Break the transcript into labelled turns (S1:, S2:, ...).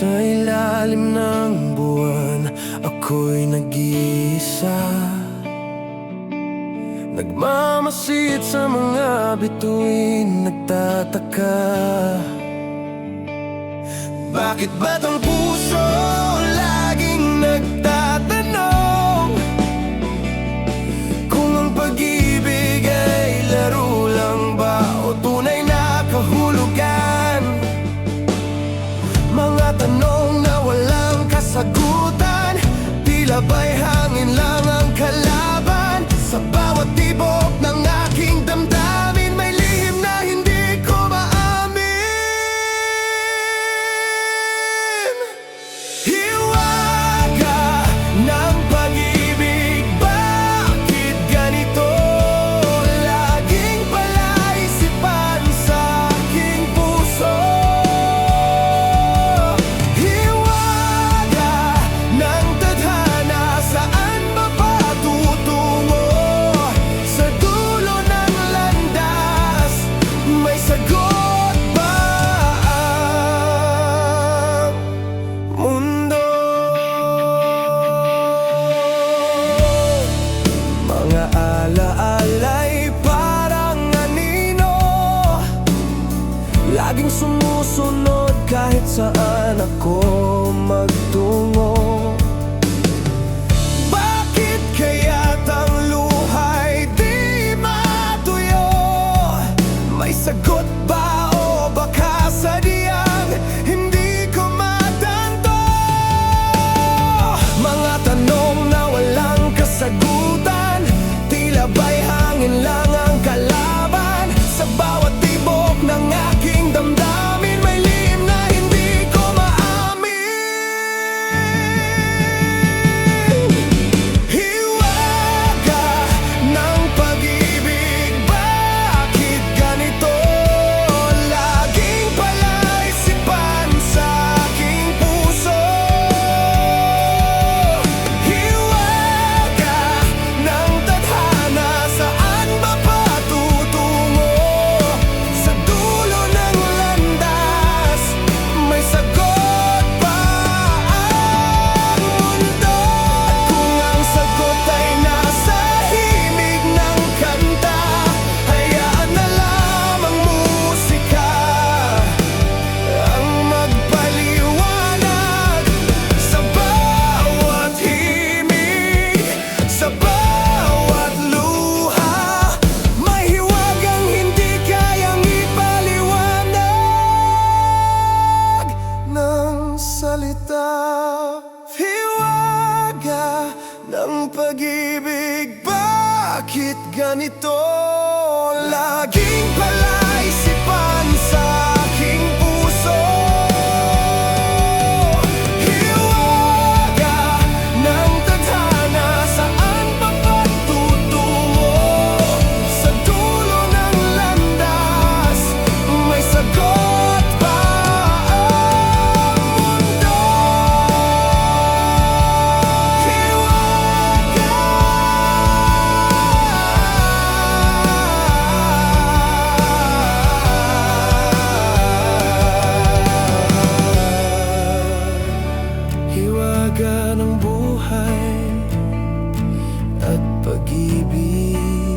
S1: Sa ilalim ng buwan Ako'y nag-iisa Nagmamasid sa mga bituin Nagtataka Bakit ba tong puso? 拜。saan ako mag kita Hiwaga ng pag-ibig Bakit ganito? Laging palaisip hiwaga ng buhay at pag-ibig.